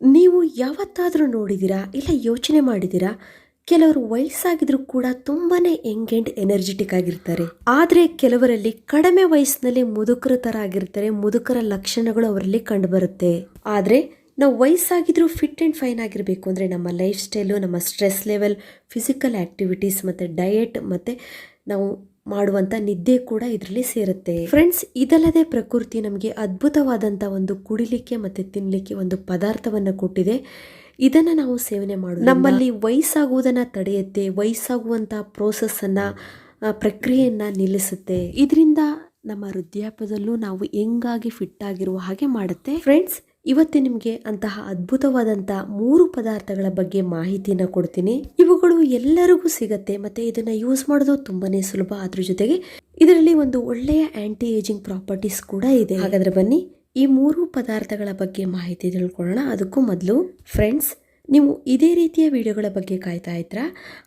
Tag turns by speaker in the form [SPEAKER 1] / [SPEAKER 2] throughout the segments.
[SPEAKER 1] ನೀವು ಯಾವತ್ತಾದರೂ ನೋಡಿದ್ದೀರಾ ಇಲ್ಲ ಯೋಚನೆ ಮಾಡಿದ್ದೀರಾ? ಕೆಲವರು ವಯಸ್ಸಾಗಿದ್ರು ಕೂಡ ತುಂಬಾ ಯಂಗ್ ಆ್ಯಂಡ್ ಎನರ್ಜೆಟಿಕ್ ಆಗಿರ್ತಾರೆ. ಆದರೆ ಕೆಲವರಲ್ಲಿ ಕಡಿಮೆ ವಯಸ್ಸಿನಲ್ಲಿ ಮುದುಕರ ಥರ ಆಗಿರ್ತಾರೆ ಮುದುಕರ ಲಕ್ಷಣಗಳು ಅವರಲ್ಲಿ ಕಂಡುಬರುತ್ತೆ. ಆದರೆ ನಾವು ವಯಸ್ಸಾಗಿದ್ರೂ ಫಿಟ್ ಆ್ಯಂಡ್ ಫೈನ್ ಆಗಿರಬೇಕು ಅಂದರೆ ನಮ್ಮ ಲೈಫ್ ಸ್ಟೈಲು ನಮ್ಮ ಸ್ಟ್ರೆಸ್ ಲೆವೆಲ್ ಫಿಸಿಕಲ್ ಆ್ಯಕ್ಟಿವಿಟೀಸ್ ಮತ್ತು ಡಯೆಟ್ ಮತ್ತು ನಾವು ಮಾಡುವಂಥ ನಿದ್ದೆ ಕೂಡ ಇದರಲ್ಲಿ ಸೇರುತ್ತೆ. ಫ್ರೆಂಡ್ಸ್ ಇದಲ್ಲದೆ ಪ್ರಕೃತಿ ನಮಗೆ ಅದ್ಭುತವಾದಂಥ ಒಂದು ಕುಡಿಲಿಕ್ಕೆ ಮತ್ತೆ ತಿನ್ನಲಿಕ್ಕೆ ಒಂದು ಪದಾರ್ಥವನ್ನು ಕೊಟ್ಟಿದೆ. ಇದನ್ನು ನಾವು ಸೇವನೆ ಮಾಡೋದು ನಮ್ಮಲ್ಲಿ ವಯಸ್ಸಾಗುವುದನ್ನು ತಡೆಯುತ್ತೆ ವಯಸ್ಸಾಗುವಂಥ ಪ್ರೋಸೆಸ್ಸನ್ನು ಪ್ರಕ್ರಿಯೆಯನ್ನು ನಿಲ್ಲಿಸುತ್ತೆ. ಇದರಿಂದ ನಮ್ಮ ವೃದ್ಧಾಪ್ಯದಲ್ಲೂ ನಾವು ಹೆಂಗಾಗಿ ಫಿಟ್ ಆಗಿರುವ ಹಾಗೆ ಮಾಡುತ್ತೆ. ಫ್ರೆಂಡ್ಸ್ ಇವತ್ತು ನಿಮಗೆ ಅಂತಹ ಅದ್ಭುತವಾದಂಥ ಮೂರು ಪದಾರ್ಥಗಳ ಬಗ್ಗೆ ಮಾಹಿತಿನ ಕೊಡ್ತೀನಿ. ಇವುಗಳು ಎಲ್ಲರಿಗೂ ಸಿಗತ್ತೆ, ಮತ್ತೆ ಇದನ್ನ ಯೂಸ್ ಮಾಡೋದು ತುಂಬಾನೇ ಸುಲಭ ಅದ್ರ ಜೊತೆಗೆ ಇದರಲ್ಲಿ ಒಂದು ಒಳ್ಳೆಯ ಆಂಟಿ ಏಜಿಂಗ್ ಪ್ರಾಪರ್ಟೀಸ್ ಕೂಡ ಇದೆ. ಹಾಗಾದ್ರೆ ಬನ್ನಿ ಈ ಮೂರು ಪದಾರ್ಥಗಳ ಬಗ್ಗೆ ಮಾಹಿತಿ ತಿಳ್ಕೊಳ್ಳೋಣ. ಅದಕ್ಕೂ ಮೊದಲು ಫ್ರೆಂಡ್ಸ್ ನೀವು ಇದೇ ರೀತಿಯ ವಿಡಿಯೋಗಳ ಬಗ್ಗೆ ಕಾಯ್ತಾ ಇದ್ರಾ?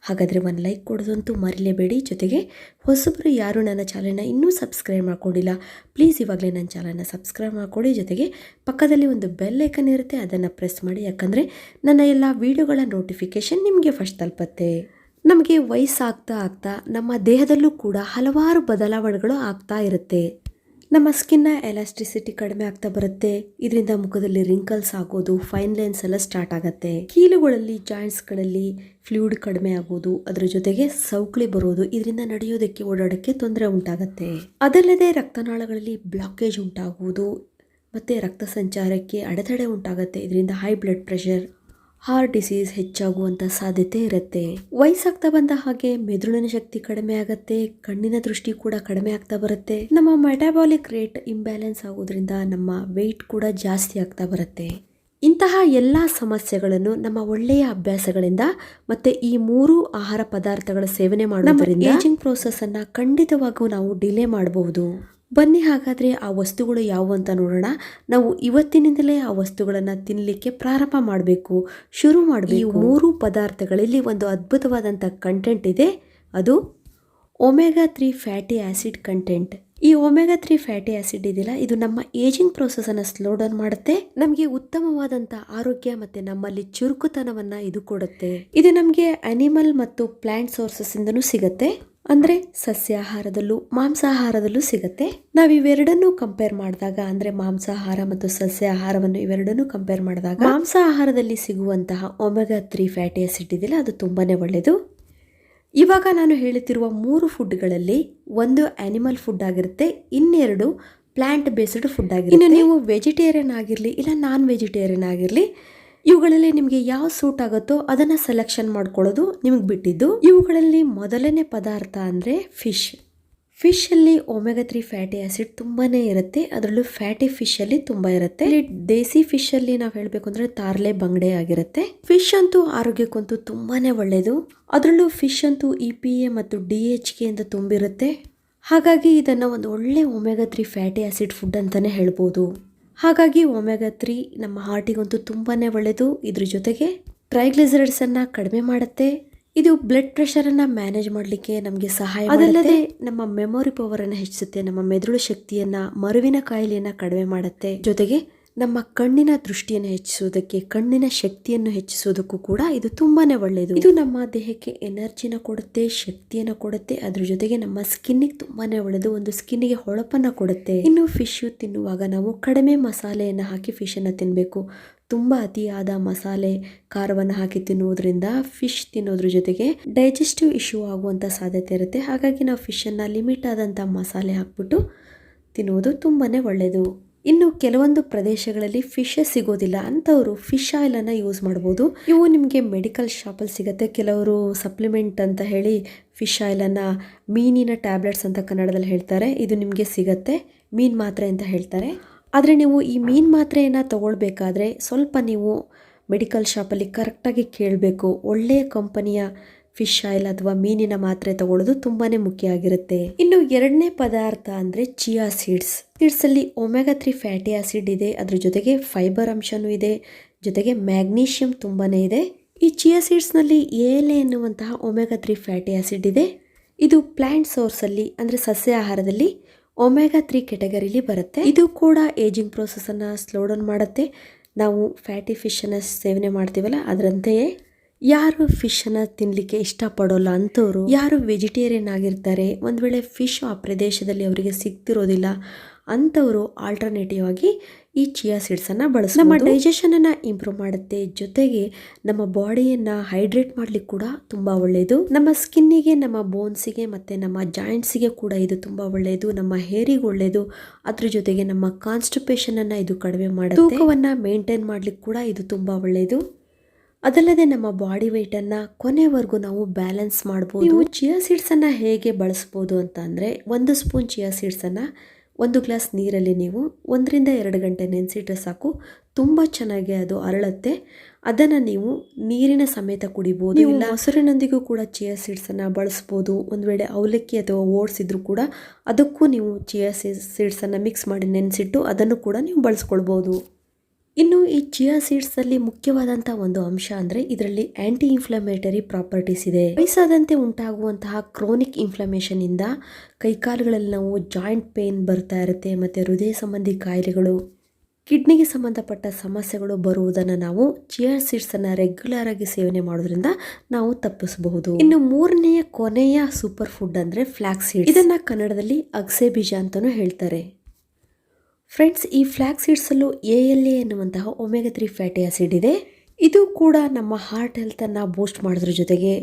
[SPEAKER 1] ಹಾಗಾದರೆ ಒಂದು ಲೈಕ್ ಕೊಡೋದಂತೂ ಮರಿಲೇಬೇಡಿ. ಜೊತೆಗೆ ಹೊಸಬರು ಯಾರು ನನ್ನ ಚಾನಲ್ನ ಇನ್ನೂ ಸಬ್ಸ್ಕ್ರೈಬ್ ಮಾಡ್ಕೊಂಡಿಲ್ಲ, ಪ್ಲೀಸ್ ಇವಾಗಲೇ ನನ್ನ ಚಾನಲ್ನ ಸಬ್ಸ್ಕ್ರೈಬ್ ಮಾಡಿಕೊಡಿ. ಜೊತೆಗೆ ಪಕ್ಕದಲ್ಲಿ ಒಂದು ಬೆಲ್ ಐಕನ್ ಇರುತ್ತೆ, ಅದನ್ನು ಪ್ರೆಸ್ ಮಾಡಿ. ಯಾಕಂದರೆ ನನ್ನ ಎಲ್ಲ ವಿಡಿಯೋಗಳ ನೋಟಿಫಿಕೇಷನ್ ನಿಮಗೆ ಫಸ್ಟ್ ತಲುಪತ್ತೆ. ನಮಗೆ ವಯಸ್ಸಾಗ್ತಾ ಆಗ್ತಾ ನಮ್ಮ ದೇಹದಲ್ಲೂ ಕೂಡ ಹಲವಾರು ಬದಲಾವಣೆಗಳು ಆಗ್ತಾ ಇರುತ್ತೆ. ನಮ್ಮ ಸ್ಕಿನ್ನ ಎಲಾಸ್ಟಿಸಿಟಿ ಕಡಿಮೆ ಆಗ್ತಾ ಬರುತ್ತೆ. ಇದರಿಂದ ಮುಖದಲ್ಲಿ ರಿಂಕಲ್ಸ್ ಆಗೋದು ಫೈನ್ ಲೈನ್ಸ್ ಎಲ್ಲ ಸ್ಟಾರ್ಟ್ ಆಗುತ್ತೆ. ಕೀಲುಗಳಲ್ಲಿ ಜಾಯಿಂಟ್ಸ್ಗಳಲ್ಲಿ ಫ್ಲೂಯಿಡ್ ಕಡಿಮೆ ಆಗೋದು, ಅದರ ಜೊತೆಗೆ ಸೌಕಳಿ ಬರೋದು, ಇದರಿಂದ ನಡೆಯೋದಕ್ಕೆ, ಓಡಾಡೋಕ್ಕೆ ತೊಂದರೆ ಉಂಟಾಗುತ್ತೆ. ಅದಲ್ಲದೆ ರಕ್ತನಾಳಗಳಲ್ಲಿ ಬ್ಲಾಕೇಜ್ ಉಂಟಾಗುವುದು, ಮತ್ತು ರಕ್ತ ಸಂಚಾರಕ್ಕೆ ಅಡೆತಡೆ ಉಂಟಾಗುತ್ತೆ. ಇದರಿಂದ high blood pressure heart disease ಹೆಚ್ಚಾಗುವಂಥ ಸಾಧ್ಯತೆ ಇರುತ್ತೆ. ವಯಸ್ಸಾಗ್ತಾ ಬಂದ ಹಾಗೆ ಮೆದುಳಿನ ಶಕ್ತಿ ಕಡಿಮೆ ಆಗುತ್ತೆ ಕಣ್ಣಿನ ದೃಷ್ಟಿ ಕೂಡ ಕಡಿಮೆ ಆಗ್ತಾ ಬರುತ್ತೆ. ನಮ್ಮ ಮೆಟಾಬಾಲಿಕ್ ರೇಟ್ ಇಂಬ್ಯಾಲೆನ್ಸ್ ಆಗೋದ್ರಿಂದ ನಮ್ಮ ವೆಯ್ಟ್ ಕೂಡ ಜಾಸ್ತಿ ಆಗ್ತಾ ಬರುತ್ತೆ. ಇಂತಹ ಎಲ್ಲ ಸಮಸ್ಯೆಗಳನ್ನು ನಮ್ಮ ಒಳ್ಳೆಯ ಅಭ್ಯಾಸಗಳಿಂದ ಮತ್ತೆ ಈ ಮೂರು ಆಹಾರ ಪದಾರ್ಥಗಳ ಸೇವನೆ ಮಾಡೋದ್ರಿಂದ ಏಜಿಂಗ್ ಪ್ರೋಸೆಸ್ ಅನ್ನ ಖಂಡಿತವಾಗೂ ನಾವು ಡಿಲೇ ಮಾಡಬಹುದು. ಬನ್ನಿ ಹಾಗಾದರೆ ಆ ವಸ್ತುಗಳು ಯಾವುವು ಅಂತ ನೋಡೋಣ. ನಾವು ಇವತ್ತಿನಿಂದಲೇ ಆ ವಸ್ತುಗಳನ್ನು ತಿನ್ನಲಿಕ್ಕೆ ಪ್ರಾರಂಭ ಮಾಡಬೇಕು, ಶುರು ಮಾಡಬೇಕು. ಮೂರು ಪದಾರ್ಥಗಳಲ್ಲಿ ಒಂದು ಅದ್ಭುತವಾದಂಥ ಕಂಟೆಂಟ್ ಇದೆ. ಅದು omega three fatty acid content ಈ ಒಮೆಗಾ ತ್ರೀ ಫ್ಯಾಟಿ ಆ್ಯಸಿಡ್ ಇದೆಯಲ್ಲ, ಇದು ನಮ್ಮ ಏಜಿಂಗ್ ಪ್ರೋಸೆಸನ್ನು ಸ್ಲೋ ಡೌನ್ ಮಾಡುತ್ತೆ. ನಮಗೆ ಉತ್ತಮವಾದಂಥ ಆರೋಗ್ಯ ಮತ್ತು ನಮ್ಮಲ್ಲಿ ಚುರುಕುತನವನ್ನು ಇದು ಕೊಡುತ್ತೆ. ಇದು ನಮಗೆ ಅನಿಮಲ್ ಮತ್ತು ಪ್ಲ್ಯಾಂಟ್ ಸೋರ್ಸಸ್ ಇಂದನೂ ಸಿಗುತ್ತೆ. ಅಂದ್ರೆ ಸಸ್ಯಾಹಾರದಲ್ಲೂ ಮಾಂಸಾಹಾರದಲ್ಲೂ ಸಿಗುತ್ತೆ. ನಾವು ಇವೆರಡನ್ನೂ ಕಂಪೇರ್ ಮಾಡಿದಾಗ, ಅಂದ್ರೆ ಮಾಂಸಾಹಾರ ಮತ್ತು ಸಸ್ಯಾಹಾರವನ್ನು ಇವೆರಡನ್ನೂ ಕಂಪೇರ್ ಮಾಡಿದಾಗ, ಮಾಂಸಾಹಾರದಲ್ಲಿ ಸಿಗುವಂತಹ ಒಮೆಗಾ ತ್ರೀ ಫ್ಯಾಟಿ ಆಸಿಡ್ ಇದೆಯಲ್ಲ, ಅದು ತುಂಬಾನೇ ಒಳ್ಳೆಯದು ಇವಾಗ ನಾನು ಹೇಳುತ್ತಿರುವ ಮೂರು ಫುಡ್ಗಳಲ್ಲಿ ಒಂದು ಆ್ಯನಿಮಲ್ ಫುಡ್ ಆಗಿರುತ್ತೆ, ಇನ್ನೆರಡು ಪ್ಲಾಂಟ್ ಬೇಸ್ಡ್ ಫುಡ್ ಆಗಿರುತ್ತೆ. ಇನ್ನು ನೀವು ವೆಜಿಟೇರಿಯನ್ ಆಗಿರಲಿ, ಇಲ್ಲ ನಾನ್ ವೆಜಿಟೇರಿಯನ್ ಆಗಿರಲಿ ಇವುಗಳಲ್ಲಿ ನಿಮಗೆ ಯಾವ ಸೂಟ್ ಆಗುತ್ತೋ ಅದನ್ನ ಸೆಲೆಕ್ಷನ್ ಮಾಡ್ಕೊಳ್ಳೋದು ನಿಮಗೆ ಬಿಟ್ಟಿದ್ದು. ಇವುಗಳಲ್ಲಿ ಮೊದಲನೇ ಪದಾರ್ಥ ಅಂದರೆ ಫಿಶ್ ಅಲ್ಲಿ ಒಮೆಗಾ ತ್ರೀ ಫ್ಯಾಟಿ ಆಸಿಡ್ ತುಂಬಾನೇ ಇರುತ್ತೆ. ಅದರಲ್ಲೂ ಫ್ಯಾಟಿ ಫಿಶ್ ಅಲ್ಲಿ ತುಂಬಾ ಇರುತ್ತೆ. ಇಲ್ಲಿ ದೇಸಿ ಅಲ್ಲಿ ನಾವು ಹೇಳ್ಬೇಕು ಅಂದ್ರೆ ತಾರ್ಲೆ ಬಂಗಡೆ ಆಗಿರುತ್ತೆ. ಫಿಶ್ ಅಂತೂ ಆರೋಗ್ಯಕ್ಕಂತೂ ತುಂಬಾನೇ ಒಳ್ಳೆಯದು ಅದರಲ್ಲೂ ಫಿಶ್ ಅಂತೂ ಇ ಪಿ ಎ ಮತ್ತು ಡಿ ಎಚ್ ಕೆ ಅಂತ ತುಂಬಿರುತ್ತೆ. ಹಾಗಾಗಿ ಇದನ್ನ ಒಂದು ಒಳ್ಳೆ omega three fatty acid food ಅಂತಾನೆ ಹೇಳ್ಬೋದು. ಹಾಗಾಗಿ ಒಮೆಗಾ ತ್ರೀ ನಮ್ಮ ಹಾರ್ಟಿಗಂತೂ ತುಂಬಾ ಒಳ್ಳೆಯದು ಇದ್ರ ಜೊತೆಗೆ ಟ್ರೈಗ್ಲಿಸರೈಡ್ಸನ್ನು ಕಡಿಮೆ ಮಾಡುತ್ತೆ. ಇದು ಬ್ಲಡ್ ಪ್ರೆಷರನ್ನು ಮ್ಯಾನೇಜ್ ಮಾಡಲಿಕ್ಕೆ ನಮಗೆ ಸಹಾಯ ಅದಲ್ಲದೆ ನಮ್ಮ ಮೆಮೊರಿ ಪವರನ್ನು ಹೆಚ್ಚಿಸುತ್ತೆ. ನಮ್ಮ ಮೆದುಳು ಶಕ್ತಿಯನ್ನು ಮರುವಿನ ಕಾಯಿಲೆಯನ್ನು ಕಡಿಮೆ ಮಾಡುತ್ತೆ. ಜೊತೆಗೆ ನಮ್ಮ ಕಣ್ಣಿನ ದೃಷ್ಟಿಯನ್ನು ಹೆಚ್ಚಿಸುವುದಕ್ಕೆ, ಕಣ್ಣಿನ ಶಕ್ತಿಯನ್ನು ಹೆಚ್ಚಿಸುವುದಕ್ಕೂ ಕೂಡ ಇದು ತುಂಬಾ ಒಳ್ಳೆಯದು. ಇದು ನಮ್ಮ ದೇಹಕ್ಕೆ ಎನರ್ಜಿನ ಕೊಡುತ್ತೆ, ಶಕ್ತಿಯನ್ನು ಕೊಡುತ್ತೆ, ಅದ್ರ ಜೊತೆಗೆ ನಮ್ಮ ಸ್ಕಿನ್ನಿಗೆ ತುಂಬಾನೇ ಒಳ್ಳೆಯದು. ಒಂದು ಸ್ಕಿನ್ನಿಗೆ ಹೊಳಪನ್ನ ಕೊಡುತ್ತೆ. ಇನ್ನು ಫಿಶ್ ತಿನ್ನುವಾಗ ನಾವು ಕಡಿಮೆ ಮಸಾಲೆಯನ್ನು ಹಾಕಿ ಫಿಶ್ ಅನ್ನ ತಿನ್ನಬೇಕು ತುಂಬ ಅತಿಯಾದ ಮಸಾಲೆ ಖಾರವನ್ನು ಹಾಕಿ ತಿನ್ನುವುದರಿಂದ ಫಿಶ್ ತಿನ್ನೋದ್ರ ಜೊತೆಗೆ ಡೈಜೆಸ್ಟಿವ್ ಇಶ್ಯೂ ಆಗುವಂಥ ಸಾಧ್ಯತೆ ಇರುತ್ತೆ. ಹಾಗಾಗಿ ನಾವು ಫಿಶನ್ನು ಲಿಮಿಟ್ ಆದಂಥ ಮಸಾಲೆ ಹಾಕ್ಬಿಟ್ಟು ತಿನ್ನುವುದು ತುಂಬಾ ಒಳ್ಳೆಯದು. ಇನ್ನು ಕೆಲವೊಂದು ಪ್ರದೇಶಗಳಲ್ಲಿ ಫಿಶ್ ಸಿಗೋದಿಲ್ಲ ಅಂಥವರು ಫಿಶ್ ಆಯಿಲನ್ನು ಯೂಸ್ ಮಾಡ್ಬೋದು. ಇವು ನಿಮಗೆ ಮೆಡಿಕಲ್ ಶಾಪಲ್ಲಿ ಸಿಗುತ್ತೆ. ಕೆಲವರು ಸಪ್ಲಿಮೆಂಟ್ ಅಂತ ಹೇಳಿ ಫಿಶ್ ಆಯಿಲನ್ನು ಮೀನಿನ ಟ್ಯಾಬ್ಲೆಟ್ಸ್ ಅಂತ ಕನ್ನಡದಲ್ಲಿ ಹೇಳ್ತಾರೆ. ಇದು ನಿಮಗೆ ಸಿಗತ್ತೆ. ಮೀನು ಮಾತ್ರೆ ಅಂತ ಹೇಳ್ತಾರೆ. ಆದರೆ ನೀವು ಈ ಮೀನು ಮಾತ್ರೆಯನ್ನು ತಗೊಳ್ಬೇಕಾದ್ರೆ ಸ್ವಲ್ಪ ನೀವು ಮೆಡಿಕಲ್ ಶಾಪಲ್ಲಿ ಕರೆಕ್ಟಾಗಿ ಕೇಳಬೇಕು. ಒಳ್ಳೆಯ ಕಂಪನಿಯ ಫಿಶ್ ಆಯಿಲ್ ಅಥವಾ ಮೀನಿನ ಮಾತ್ರೆ ತಗೊಳ್ಳೋದು ತುಂಬಾನೇ ಮುಖ್ಯ ಆಗಿರುತ್ತೆ. ಇನ್ನು ಎರಡನೇ ಪದಾರ್ಥ ಅಂದ್ರೆ ಚಿಯಾ ಸೀಡ್ಸ್ ಸೀಡ್ಸ್ ಅಲ್ಲಿ ಒಮೆಗಾ ತ್ರೀ ಫ್ಯಾಟಿ ಆಸಿಡ್ ಇದೆ, ಅದ್ರ ಜೊತೆಗೆ ಫೈಬರ್ ಅಂಶನೂ ಇದೆ, ಜೊತೆಗೆ ಮ್ಯಾಗ್ನೀಷಿಯಂ ತುಂಬಾನೇ ಇದೆ. ಈ ಚಿಯಾ ಸೀಡ್ಸ್ನಲ್ಲಿ ಏಲೆ ಎನ್ನುವಂತಹ ಒಮೆಗಾ ತ್ರೀ ಫ್ಯಾಟಿ ಆಸಿಡ್ ಇದೆ. ಇದು ಪ್ಲಾಂಟ್ ಸೋರ್ಸ್ ಅಲ್ಲಿ ಅಂದ್ರೆ ಸಸ್ಯ ಆಹಾರದಲ್ಲಿ ಒಮೆಗಾ ತ್ರೀ ಕೆಟಗರಿಲಿ ಬರುತ್ತೆ. ಇದು ಕೂಡ ಏಜಿಂಗ್ ಪ್ರೋಸೆಸ್ ಅನ್ನ ಸ್ಲೋ ಡೌನ್ ಮಾಡುತ್ತೆ. ನಾವು ಫ್ಯಾಟಿ ಫಿಶನ್ನು ಸೇವನೆ ಮಾಡ್ತೀವಲ್ಲ, ಅದರಂತೆಯೇ ಯಾರು ಫಿಶ್ ಫಿಶನ್ನು ತಿನ್ನಲಿಕ್ಕೆ ಇಷ್ಟಪಡೋಲ್ಲ ಅಂಥವ್ರು ಯಾರು ವೆಜಿಟೇರಿಯನ್ ಆಗಿರ್ತಾರೆ ಒಂದ್ ವೇಳೆ ಫಿಶ್ ಆ ಪ್ರದೇಶದಲ್ಲಿ ಅವರಿಗೆ ಸಿಗ್ತಿರೋದಿಲ್ಲ ಅಂಥವರು ಆಲ್ಟರ್ನೇಟಿವ್ ಆಗಿ ಈ ಚಿಯಾ ಸೀಡ್ಸನ್ನು ಬಳಸ ನಮ್ಮ ಡೈಜೆಷನನ್ನು ಇಂಪ್ರೂವ್ ಮಾಡುತ್ತೆ ಜೊತೆಗೆ ನಮ್ಮ ಬಾಡಿಯನ್ನು ಹೈಡ್ರೇಟ್ ಮಾಡ್ಲಿಕ್ಕೆ ಕೂಡ ತುಂಬ ಒಳ್ಳೆಯದು ನಮ್ಮ ಸ್ಕಿನ್ನಿಗೆ ನಮ್ಮ ಬೋನ್ಸಿಗೆ ಮತ್ತು ನಮ್ಮ ಜಾಯಿಂಟ್ಸಿಗೆ ಕೂಡ ಇದು ತುಂಬ ಒಳ್ಳೆಯದು ನಮ್ಮ ಹೇರಿಗೆ ಒಳ್ಳೆಯದು ಅದ್ರ ಜೊತೆಗೆ ನಮ್ಮ ಕಾನ್ಸ್ಟಿಪೇಷನನ್ನು ಇದು ಕಡಿಮೆ ಮಾಡುತ್ತೆ. ತೂಕವನ್ನು ಮೇಂಟೈನ್ ಮಾಡ್ಲಿಕ್ಕೆ ಕೂಡ ಇದು ತುಂಬ ಒಳ್ಳೆಯದು ಅದಲ್ಲದೆ ನಮ್ಮ ಬಾಡಿ ವೆಯ್ಟನ್ನು ಕೊನೆವರೆಗೂ ನಾವು ಬ್ಯಾಲೆನ್ಸ್ ಮಾಡ್ಬೋದು. ನೀವು ಚಿಯಾ ಸೀಡ್ಸನ್ನು ಹೇಗೆ ಬಳಸ್ಬೋದು ಅಂತ ಅಂದರೆ ಒಂದು ಸ್ಪೂನ್ ಚಿಯಾ ಸೀಡ್ಸನ್ನು ಒಂದು ಗ್ಲಾಸ್ ನೀರಲ್ಲಿ ನೀವು ಒಂದರಿಂದ ಎರಡು ಗಂಟೆ ನೆನೆಸಿಟ್ರೆ ಸಾಕು ತುಂಬ ಚೆನ್ನಾಗಿ ಅದು ಅರಳುತ್ತೆ. ಅದನ್ನು ನೀವು ನೀರಿನ ಸಮೇತ ಕುಡಿಬೋದು. ಇಲ್ಲ ಮೊಸರಿನೊಂದಿಗೂ ಕೂಡ ಚಿಯಾ ಸೀಡ್ಸನ್ನು ಬಳಸ್ಬೋದು. ಒಂದು ವೇಳೆ ಅವಲಕ್ಕಿ ಅಥವಾ ಓಟ್ಸ್ ಇದ್ರೂ ಕೂಡ ಅದಕ್ಕೂ ನೀವು ಚಿಯಾ ಸೀಡ್ಸನ್ನು ಮಿಕ್ಸ್ ಮಾಡಿ ನೆನೆಸಿಟ್ಟು ಅದನ್ನು ಕೂಡ ನೀವು ಬಳಸ್ಕೊಳ್ಬೋದು. ಇನ್ನು ಈ ಚಿಯಾ ಸೀಡ್ಸಲ್ಲಿ ಮುಖ್ಯವಾದಂಥ ಒಂದು ಅಂಶ ಅಂದರೆ ಇದರಲ್ಲಿ ಆಂಟಿ ಇನ್ಫ್ಲಮೇಟರಿ ಪ್ರಾಪರ್ಟೀಸ್ ಇದೆ. ವಯಸ್ಸಾದಂತೆ ಉಂಟಾಗುವಂತಹ ಕ್ರೋನಿಕ್ ಇನ್ಫ್ಲಮೇಷನ್ ಇಂದ ಕೈಕಾಲುಗಳಲ್ಲಿ ನಾವು ಜಾಯಿಂಟ್ ಪೇನ್ ಬರ್ತಾ ಇರುತ್ತೆ ಮತ್ತು ಹೃದಯ ಸಂಬಂಧಿ ಕಾಯಿಲೆಗಳು, ಕಿಡ್ನಿಗೆ ಸಂಬಂಧಪಟ್ಟ ಸಮಸ್ಯೆಗಳು ಬರುವುದನ್ನು ನಾವು ಚಿಯಾ ಸೀಡ್ಸನ್ನು ರೆಗ್ಯುಲರ್ ಆಗಿ ಸೇವನೆ ಮಾಡೋದ್ರಿಂದ ನಾವು ತಪ್ಪಿಸಬಹುದು. ಇನ್ನು ಮೂರನೆಯ ಕೊನೆಯ ಸೂಪರ್ ಫುಡ್ ಅಂದರೆ ಫ್ಲಾಕ್ಸ್ ಸೀಡ್ ಇದನ್ನ ಕನ್ನಡದಲ್ಲಿ ಅಗಸೆ ಬೀಜ ಅಂತಾನೂ ಹೇಳ್ತಾರೆ. ಫ್ರೆಂಡ್ಸ್ ಈ ಫ್ಲ್ಯಾಕ್ ಸೀಡ್ಸಲ್ಲೂ ಎ ಎಲ್ ಎ ಎನ್ನುವಂತಹ ಒಮೆಗಾ ತ್ರೀ ಫ್ಯಾಟಿ ಆಸಿಡ್ ಇದೆ. ಇದು ಕೂಡ ನಮ್ಮ ಹಾರ್ಟ್ ಹೆಲ್ತನ್ನು ಬೂಸ್ಟ್ ಮಾಡೋದ್ರ ಜೊತೆಗೆ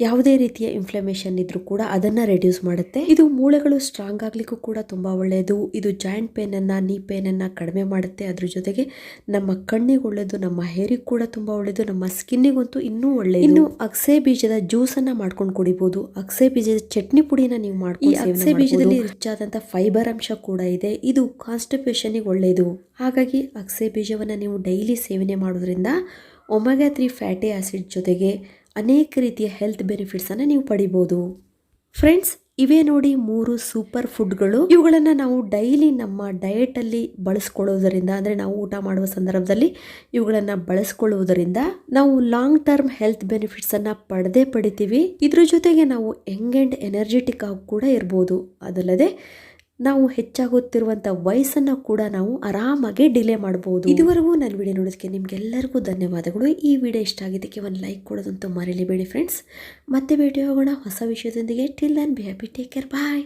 [SPEAKER 1] ಯಾವುದೇ ರೀತಿಯ ಇನ್ಫ್ಲಮೇಷನ್ ಇದ್ರೂ ಕೂಡ ಅದನ್ನು ರೆಡ್ಯೂಸ್ ಮಾಡುತ್ತೆ. ಇದು ಮೂಳೆಗಳು ಸ್ಟ್ರಾಂಗ್ ಆಗಲಿಕ್ಕೂ ಕೂಡ ತುಂಬ ಒಳ್ಳೆಯದು ಇದು ಜಾಯಿಂಟ್ ಪೇನನ್ನು ನೀ ಪೇನನ್ನು ಕಡಿಮೆ ಮಾಡುತ್ತೆ. ಅದ್ರ ಜೊತೆಗೆ ನಮ್ಮ ಕಣ್ಣಿಗೆ ಒಳ್ಳೆಯದು ನಮ್ಮ ಹೇರಿಗೆ ಕೂಡ ತುಂಬ ಒಳ್ಳೆಯದು ನಮ್ಮ ಸ್ಕಿನ್ನಿಗಂತೂ ಇನ್ನೂ ಒಳ್ಳೆಯದು ಇನ್ನು ಅಗಸೆ ಬೀಜದ ಜ್ಯೂಸನ್ನು ಮಾಡ್ಕೊಂಡು ಕುಡಿಬೋದು. ಅಗಸೆ ಬೀಜದ ಚಟ್ನಿ ಪುಡಿನ ನೀವು ಮಾಡ್ಕೊಂಡು ಈ ಅಗಸೆ ಬೀಜದಲ್ಲಿ ರಿಚ್ ಆದಂಥ ಫೈಬರ್ ಅಂಶ ಕೂಡ ಇದೆ. ಇದು ಕಾನ್ಸ್ಟಿಪೇಷನ್ ಒಳ್ಳೆಯದು ಹಾಗಾಗಿ ಅಗಸೆ ಬೀಜವನ್ನು ನೀವು ಡೈಲಿ ಸೇವನೆ ಮಾಡೋದ್ರಿಂದ ಒಮೆಗಾ ತ್ರೀ ಫ್ಯಾಟಿ ಆಸಿಡ್ ಜೊತೆಗೆ ಅನೇಕ ರೀತಿಯ ಹೆಲ್ತ್ ಬೆನಿಫಿಟ್ಸನ್ನು ನೀವು ಪಡಿಬೋದು. ಫ್ರೆಂಡ್ಸ್ ಇವೇ ನೋಡಿ ಮೂರು ಸೂಪರ್ ಫುಡ್ಗಳು ಇವುಗಳನ್ನು ನಾವು ಡೈಲಿ ನಮ್ಮ ಡಯೆಟಲ್ಲಿ ಬಳಸ್ಕೊಳ್ಳೋದರಿಂದ, ಅಂದರೆ ನಾವು ಊಟ ಮಾಡುವ ಸಂದರ್ಭದಲ್ಲಿ ಇವುಗಳನ್ನು ಬಳಸ್ಕೊಳ್ಳುವುದರಿಂದ ನಾವು ಲಾಂಗ್ ಟರ್ಮ್ ಹೆಲ್ತ್ ಬೆನಿಫಿಟ್ಸನ್ನು ಪಡೆದೇ ಪಡಿತೀವಿ. ಇದ್ರ ಜೊತೆಗೆ ನಾವು ಯಂಗ್ ಆ್ಯಂಡ್ ಎನರ್ಜೆಟಿಕ್ ಆಗಿ ಕೂಡ ಇರ್ಬೋದು. ಅದಲ್ಲದೆ ನಾವು ಹೆಚ್ಚಾಗುತ್ತಿರುವಂಥ ವಯಸ್ಸನ್ನು ಕೂಡ ನಾವು ಆರಾಮಾಗಿ ಡಿಲೇ ಮಾಡಬಹುದು ಇದುವರೆಗೂ ನನ್ನ ವಿಡಿಯೋ ನೋಡೋದಕ್ಕೆ ನಿಮ್ಗೆಲ್ಲರಿಗೂ ಧನ್ಯವಾದಗಳು. ಈ ವಿಡಿಯೋ ಇಷ್ಟ ಆಗಿದ್ದಕ್ಕೆ ಒಂದು ಲೈಕ್ ಕೊಡೋದಂತೂ ಮರೀಲಿಬೇಡಿ ಫ್ರೆಂಡ್ಸ್ ಮತ್ತೆ ಭೇಟಿ ಹೋಗೋಣ ಹೊಸ ವಿಷಯದೊಂದಿಗೆ. Till then be happy take care bye